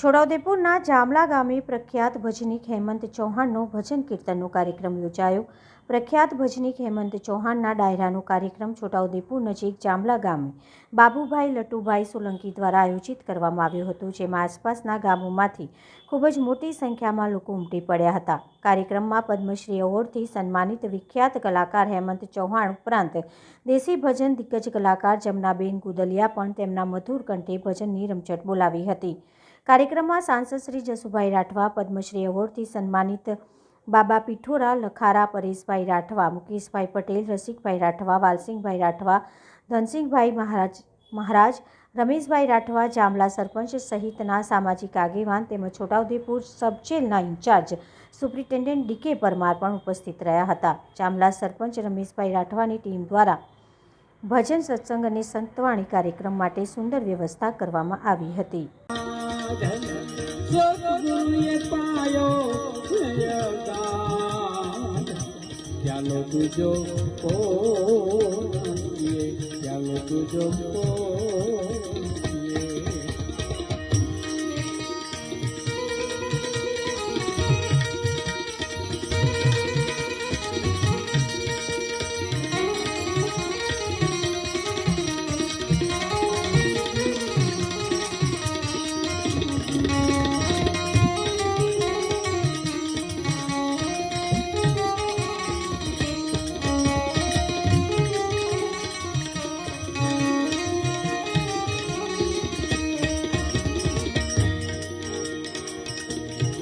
છોટાઉદેપુરના જામલા ગામે પ્રખ્યાત ભજનીક હેમંત ચૌહાણનો ભજન કીર્તનનો કાર્યક્રમ યોજાયો. પ્રખ્યાત ભજનીક હેમંત ચૌહાણના ડાયરાનો કાર્યક્રમ છોટાઉદેપુર નજીક જામલા ગામે બાબુભાઈ લટુભાઈ સોલંકી દ્વારા આયોજિત કરવામાં આવ્યો હતો, જેમાં આસપાસના ગામોમાંથી ખૂબ જ મોટી સંખ્યામાં લોકો ઉમટી પડ્યા હતા. કાર્યક્રમમાં પદ્મશ્રી એવોર્ડથી સન્માનિત વિખ્યાત કલાકાર હેમંત ચૌહાણ ઉપરાંત દેશી ભજન દિગ્ગજ કલાકાર જમનાબેન ગુદલિયા પણ તેમના મધુર કંઠે ભજનની રમઝટ બોલાવી હતી. કાર્યક્રમમાં સાંસદ શ્રી જસુભાઈ રાઠવા, પદ્મશ્રી એવોર્ડથી સન્માનિત બાબા પીઠોરા, લખારા, પરેશભાઈ રાઠવા, મુકેશભાઈ પટેલ, રસિકભાઈ રાઠવા, વાલસિંહભાઈ રાઠવા, ધનસિંહભાઈ મહારાજ મહારાજ, રમેશભાઈ રાઠવા, જામલા સરપંચ સહિતના સામાજિક આગેવાન તેમજ છોટાઉદેપુર સબજેલના ઇન્ચાર્જ સુપ્રિન્ટેન્ડન્ટ ડીકે પરમાર પણ ઉપસ્થિત રહ્યા હતા. જામલા સરપંચ રમેશભાઈ રાઠવાની ટીમ દ્વારા ભજન સત્સંગ અને સંતવાણી કાર્યક્રમ માટે સુંદર વ્યવસ્થા કરવામાં આવી હતી. साधन सतगुरुए पायो चलो तुझो को चलो तुझो को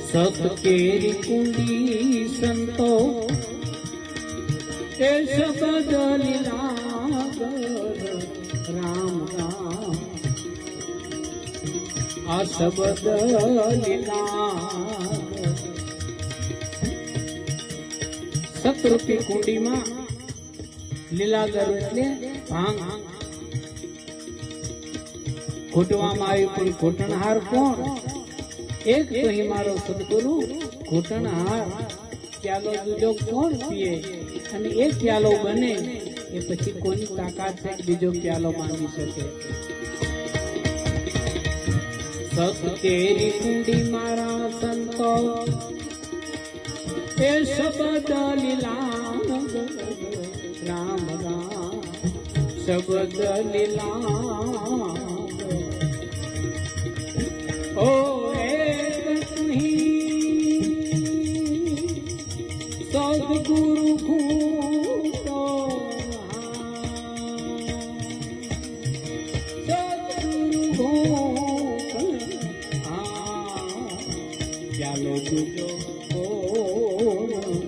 સત કેરી કુંડી સંતો તે શબ્દ રામ આ શબ્દ સતરૂપી કુંડીમાં લીલાગર એટલે ભાંગ ઘૂંટવામાં આવ્યું પણ ઘૂંટણહાર કોણ એક તો મારો સદગુરુ ઘૂંટણહાર પ્યાલો દૂજો કોણ પીએ? અને એ પ્યાલો બને, એ પછી કોની તાકાત છે બીજો પ્યાલો માંગી શકે. સત તેરી કુંડી મારા સંતો, એ શબ્દ લીલા, રામ રામ, શબ્દ લીલા.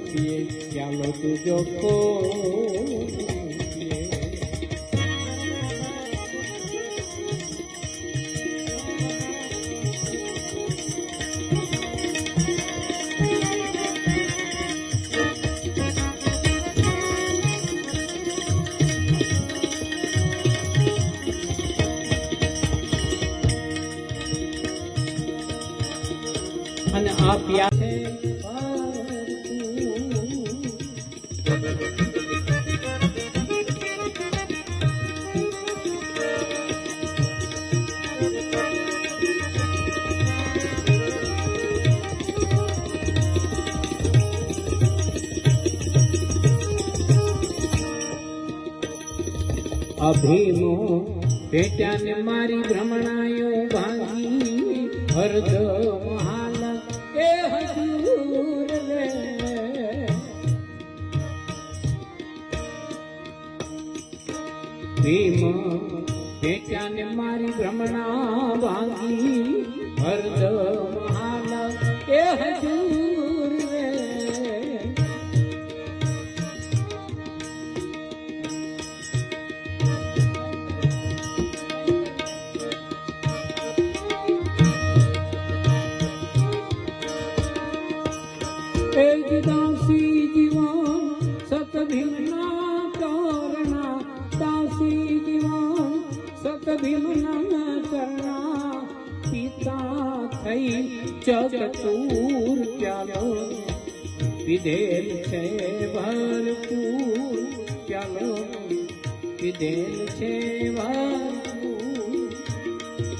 কে চালক যখন અને આપ્યા પ્યા છે અભીમો પેટ્યાને મારી ભ્રમણાયો ભાંગી હરદ હાલ ભીમ પેટ્યાને મારી ભ્રમણા ભાંગી? હરદ હાલ એ ભીમના કરના પિતા થઈ ચતુર ચાલો વિધેલ છે ભરપૂર ચાલો વિધેલ છે ભરપૂર